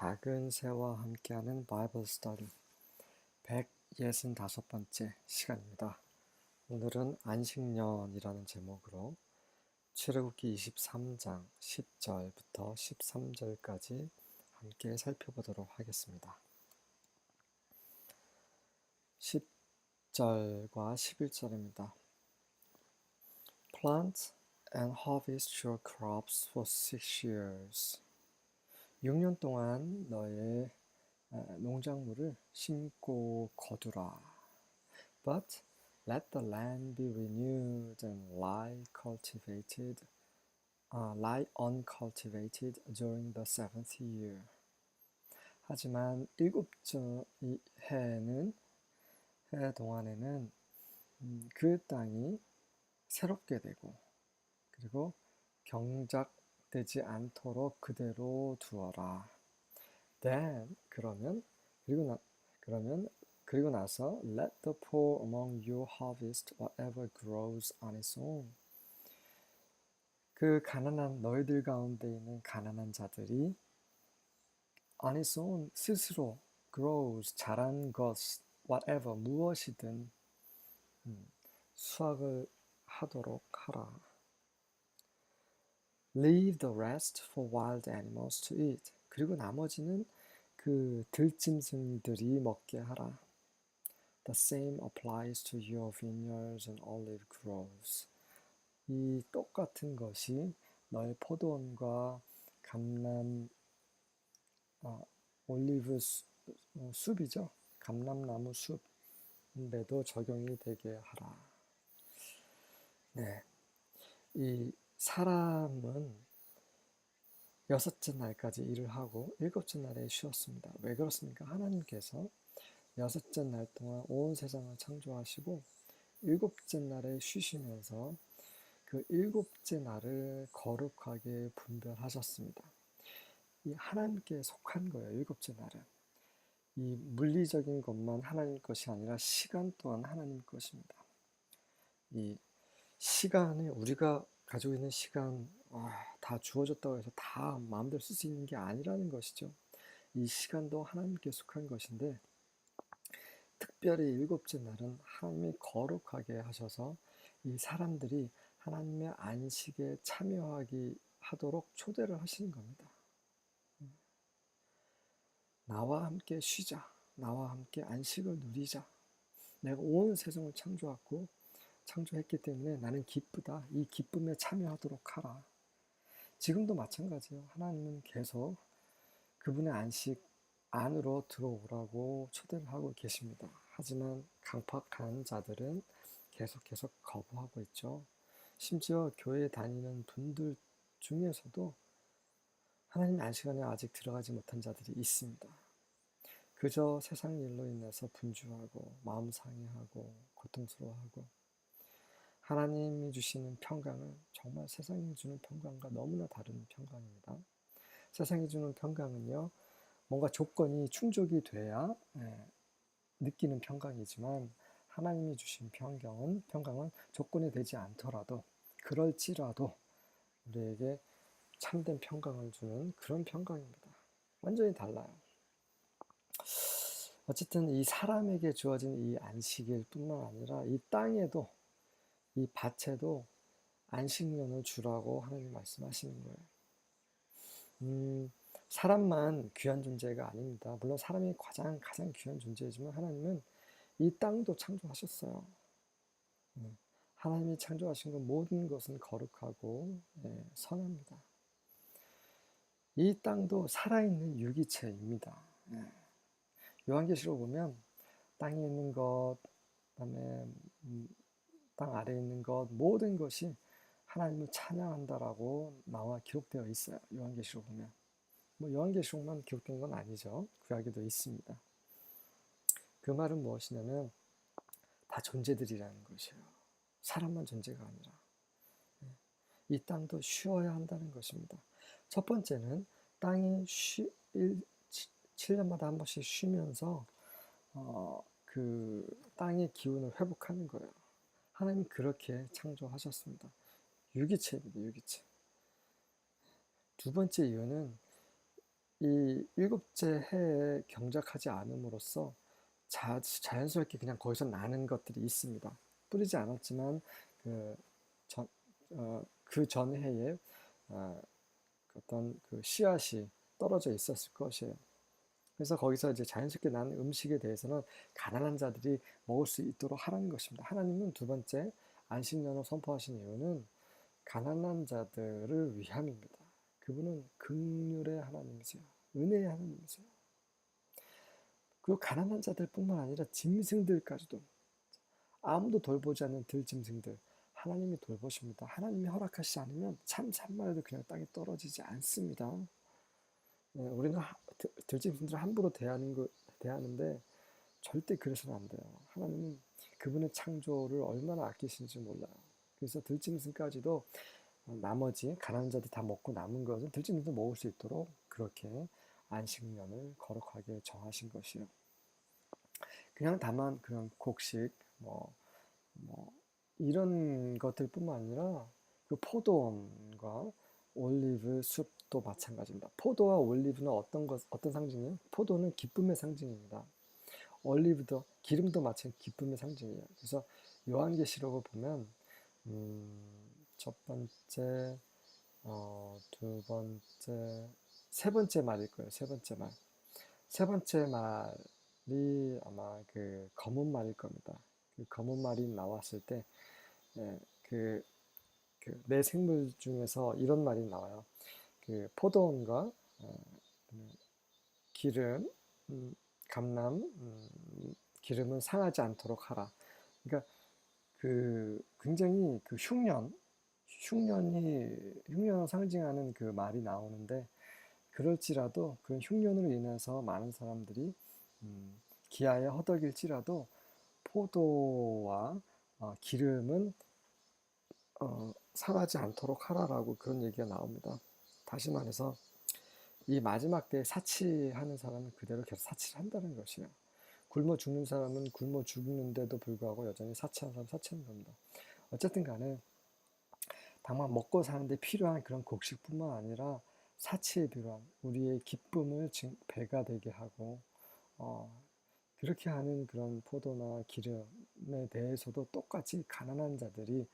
작은 새와 함께하는 바이블 스터디 165번째 시간입니다. 오늘은 안식년이라는 제목으로 출애굽기 23장 10절부터 13절까지 함께 살펴보도록 하겠습니다. 10절과 11절입니다. Plant and harvest your crops for six years. 6년 동안 너의 농작물을 심고 거두라. But let the land be renewed and lie cultivated, uh, lie uncultivated during the seventh year. 하지만 일곱째 해는 해 동안에는 음, 그 땅이 새롭게 되고 그리고 경작 되지 않도록 그대로 두어라. Then 그러면 그리고 나 그러면 그리고 나서 let the poor among you harvest whatever grows on its own. 그 가난한 너희들 가운데 있는 가난한 자들이 on its own 스스로 grows 자란 것 whatever 무엇이든 음, 수확을 하도록 하라. Leave the rest for wild animals to eat. 그리고 나머지는 그 들짐승들이 먹게 하라. The same applies to your vineyards and olive groves. 이 똑같은 것이 너의 포도원과 감람 아, 올리브 수, 어, 숲이죠. 감람나무 숲인데도 적용이 되게 하라. 네, 이 사람은 여섯째 날까지 일을 하고 일곱째 날에 쉬었습니다. 왜 그렇습니까? 하나님께서 여섯째 날 동안 온 세상을 창조하시고 일곱째 날에 쉬시면서 그 일곱째 날을 거룩하게 분별하셨습니다. 이 하나님께 속한 거예요. 일곱째 날은. 이 물리적인 것만 하나님 것이 아니라 시간 또한 하나님 것입니다. 이 시간에 우리가 가지고 있는 시간 아, 다 주어졌다고 해서 다 마음대로 쓸 수 있는 게 아니라는 것이죠. 이 시간도 하나님께 속한 것인데 특별히 일곱째 날은 하나님이 거룩하게 하셔서 이 사람들이 하나님의 안식에 참여하기 하도록 초대를 하시는 겁니다. 나와 함께 쉬자. 나와 함께 안식을 누리자. 내가 온 세상을 창조하고 창조했기 때문에 나는 기쁘다. 이 기쁨에 참여하도록 하라. 지금도 마찬가지예요. 하나님은 계속 그분의 안식 안으로 들어오라고 초대를 하고 계십니다. 하지만 강팍한 자들은 계속 계속 거부하고 있죠. 심지어 교회 다니는 분들 중에서도 하나님 안식 안에 아직 들어가지 못한 자들이 있습니다. 그저 세상 일로 인해서 분주하고 마음 상해하고 고통스러워하고 하나님이 주시는 평강은 정말 세상이 주는 평강과 너무나 다른 평강입니다. 세상이 주는 평강은요, 뭔가 조건이 충족이 돼야 예, 느끼는 평강이지만 하나님이 주신 평강은 평강은 조건이 되지 않더라도 그럴지라도 우리에게 참된 평강을 주는 그런 평강입니다. 완전히 달라요. 어쨌든 이 사람에게 주어진 이 안식일 뿐만 아니라 이 땅에도 이 밭에도 안식년을 주라고 하나님 말씀하시는 거예요. 음, 사람만 귀한 존재가 아닙니다. 물론 사람이 가장 가장 귀한 존재지만 하나님은 이 땅도 창조하셨어요. 네. 하나님이 창조하신 것 모든 것은 거룩하고 네, 선합니다. 이 땅도 살아있는 유기체입니다. 네. 요한계시록 보면 땅에 있는 것, 그다음에 음, 땅 아래에 있는 것 모든 것이 하나님을 찬양한다라고 나와 기록되어 있어요. 요한계시록 보면. 뭐 요한계시록만 기록된 건 아니죠. 구약에도 있습니다. 그 말은 무엇이냐면 다 존재들이라는 것이에요. 사람만 존재가 아니라. 네. 이 땅도 쉬어야 한다는 것입니다. 첫 번째는 땅이 쉬, 1, 7년마다 한 번씩 쉬면서 어, 그 땅의 기운을 회복하는 거예요. 하나님 그렇게 창조하셨습니다. 유기체입니다. 유기체. 두 번째 이유는 이 일곱째 해에 경작하지 않음으로써 자, 자연스럽게 그냥 거기서 나는 것들이 있습니다. 뿌리지 않았지만 그 전, 어, 그 전 해에 어, 어떤 그 씨앗이 떨어져 있었을 것이에요. 그래서 거기서 이제 자연스럽게 난 음식에 대해서는 가난한 자들이 먹을 수 있도록 하라는 것입니다. 하나님은 두 번째 안식년을 선포하신 이유는 가난한 자들을 위함입니다. 그분은 극률의 하나님이세요. 은혜의 하나님이세요. 그 가난한 자들뿐만 아니라 짐승들까지도 아무도 돌보지 않는 들짐승들 하나님이 돌보십니다. 하나님이 허락하시지 않으면 참 참말도 그냥 땅에 떨어지지 않습니다. 네, 우리는 들짐승들을 함부로 대하는 거 대하는데 절대 그래서는 안 돼요. 하나님은 그분의 창조를 얼마나 아끼시는지 몰라요. 그래서 들짐승까지도 나머지 가난한 자들 다 먹고 남은 것은 들짐승도 먹을 수 있도록 그렇게 안식년을 거룩하게 정하신 것이요. 그냥 다만 그냥 곡식 뭐, 뭐 이런 것들뿐만 아니라 그 포도원과 올리브 숲도 마찬가지입니다. 포도와 올리브는 어떤 것 어떤 상징이에요? 포도는 기쁨의 상징입니다. 올리브도 기름도 마찬 기쁨의 상징이에요. 그래서 요한계시록을 보면 음, 첫 번째, 어, 두 번째, 세 번째 말일 거예요. 세 번째 말. 세 번째 말이 아마 그 검은 말일 겁니다. 그 검은 말이 나왔을 때, 예, 그, 그, 내 생물 중에서 이런 말이 나와요. 그 포도원과 어, 기름, 음, 감람, 음, 기름은 상하지 않도록 하라. 그러니까 그 굉장히 그 흉년, 흉년이 흉년을 상징하는 그 말이 나오는데 그럴지라도 그 흉년으로 인해서 많은 사람들이 음, 기아에 허덕일지라도 포도와 어, 기름은 어, 상하지 않도록 하라라고 그런 얘기가 나옵니다. 다시 말해서 이 마지막 때에 사치하는 사람은 그대로 계속 사치를 한다는 것이에요. 굶어 죽는 사람은 굶어 죽는데도 불구하고 여전히 사치하는 사람 사치하는 겁니다. 어쨌든 간에 다만 먹고 사는데 필요한 그런 곡식뿐만 아니라 사치에 필요한 우리의 기쁨을 배가 되게 하고 어, 그렇게 하는 그런 포도나 기름에 대해서도 똑같이 가난한 자들이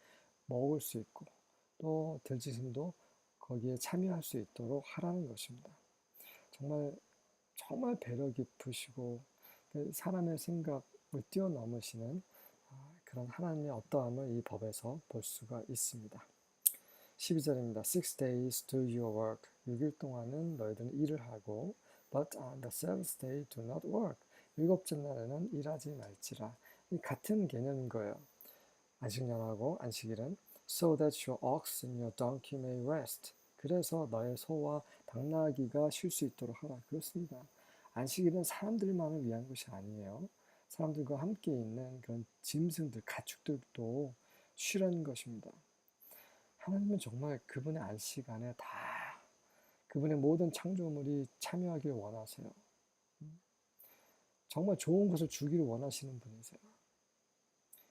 먹을 수 있고 또 들지심도 거기에 참여할 수 있도록 하라는 것입니다. 정말 정말 배려 깊으시고 그 사람의 생각을 뛰어넘으시는 아, 그런 하나님의 어떠함을 이 법에서 볼 수가 있습니다. 12절입니다. Six days do your work. 6일 동안은 너희들은 일을 하고 But on the seventh day do not work. 일곱째 날에는 일하지 말지라. 같은 개념인 거예요. 안식년하고 안식일은 So that your ox and your donkey may rest. 그래서 너의 소와 당나귀가 쉴 수 있도록 하라. 그렇습니다. 안식일은 사람들만을 위한 것이 아니에요. 사람들과 함께 있는 그런 짐승들, 가축들도 쉬라는 것입니다. 하나님은 정말 그분의 안식 안에 다 그분의 모든 창조물이 참여하길 원하세요. 정말 좋은 것을 주기를 원하시는 분이세요.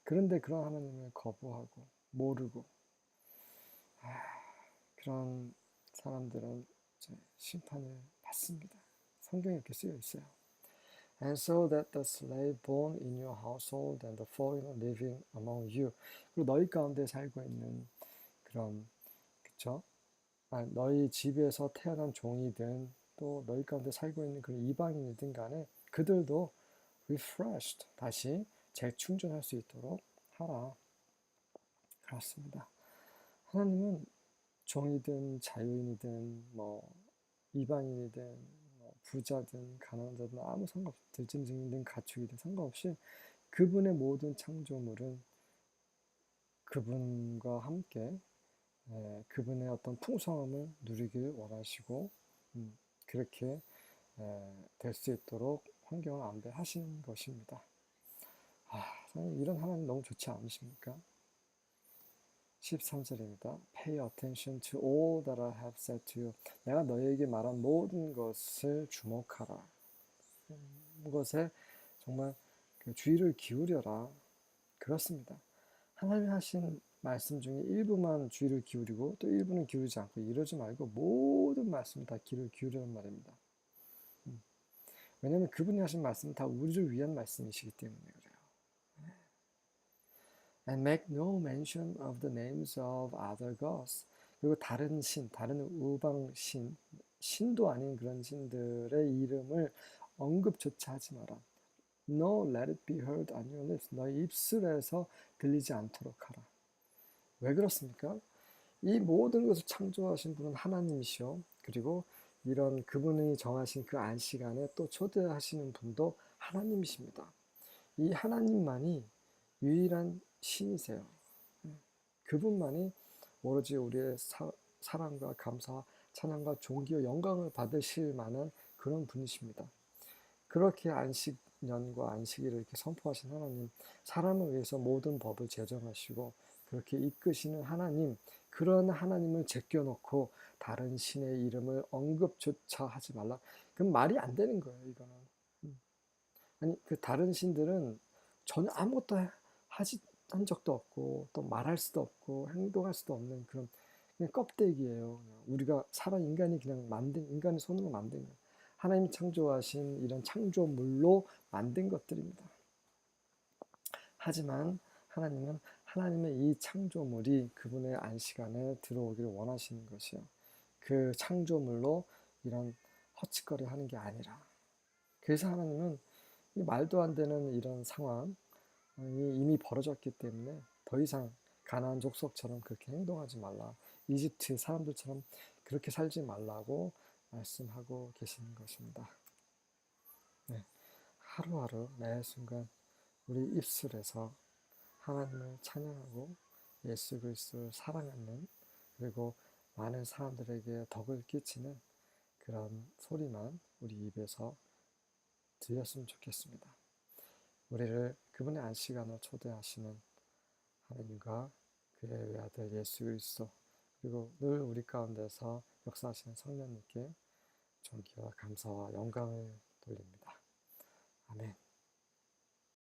그런데 그런 하나님을 거부하고 모르고 아, 그런 사람들은 심판을 받습니다. 성경에 이렇게 쓰여 있어요. And so that the slave born in your household and the foreigner living among you. 그리고 너희 가운데 살고 있는 그런 그쵸? 아, 너희 집에서 태어난 종이든 또 너희 가운데 살고 있는 그런 이방인이든 간에 그들도 refreshed 다시 재충전할 수 있도록 하라. 그렇습니다. 하나님은 종이든 자유인이든 뭐 이방인이든 뭐 부자든 가난자든 아무 상관없이 들짐승이든 가축이든 상관없이 그분의 모든 창조물은 그분과 함께 예, 그분의 어떤 풍성함을 누리길 원하시고 음, 그렇게 예, 될수 있도록 환경을 안배하시는 것입니다. 아, 이런 하나님 너무 좋지 않으십니까? 13절입니다. Pay attention to all that I have said to you. 내가 너에게 말한 모든 것을 주목하라. 것에 정말 그 주의를 기울여라. 그렇습니다. 하나님 하신 말씀 중에 일부만 주의를 기울이고 또 일부는 기울이지 않고 이러지 말고 모든 말씀 다 귀를 기울이는 말입니다. 왜냐하면 그분이 하신 말씀은 다 우리를 위한 말씀이시기 때문에 그래요. And make no mention of the names of other gods. 그리고 다른 신, 다른 우방 신, 신도 아닌 그런 신들의 이름을 언급조차 하지 마라. No, let it be heard on your lips. 너의 입술에서 들리지 않도록 하라. 왜 그렇습니까? 이 모든 것을 창조하신 분은 하나님이시오. 그리고 이런 그분이 정하신 그 안 시간에 또 초대하시는 분도 하나님이십니다. 이 하나님만이 유일한 신이세요. 그분만이 오로지 우리의 사, 사랑과 감사, 찬양과 존귀와 영광을 받으실 만한 그런 분이십니다. 그렇게 안식년과 안식일을 이렇게 선포하신 하나님, 사람을 위해서 모든 법을 제정하시고 그렇게 이끄시는 하나님, 그런 하나님을 제껴놓고 다른 신의 이름을 언급조차 하지 말라. 그럼 말이 안 되는 거예요, 이거는. 음. 아니, 그 다른 신들은 전혀 아무것도 하지 한 적도 없고, 또 말할 수도 없고, 행동할 수도 없는 그런 그냥 껍데기예요. 우리가 살아 인간이 그냥 만든, 인간의 손으로 만든 거예요. 하나님이 창조하신 이런 창조물로 만든 것들입니다. 하지만 하나님은 하나님의 이 창조물이 그분의 안시간에 들어오기를 원하시는 것이요. 그 창조물로 이런 허치거리 하는 게 아니라. 그래서 하나님은 말도 안 되는 이런 상황 이 이미 벌어졌기 때문에 더 이상 가나안 족속처럼 그렇게 행동하지 말라. 이집트 사람들처럼 그렇게 살지 말라고 말씀하고 계시는 것입니다. 네. 하루하루 매 순간 우리 입술에서 하나님을 찬양하고 예수 그리스도를 사랑하는 그리고 많은 사람들에게 덕을 끼치는 그런 소리만 우리 입에서 들렸으면 좋겠습니다. 우리를 그분의 안시간을 초대하시는 하나님과 그의 외아들 예수 그리스도 그리고 늘 우리 가운데서 역사하시는 성령님께 존귀와 감사와 영광을 돌립니다. 아멘.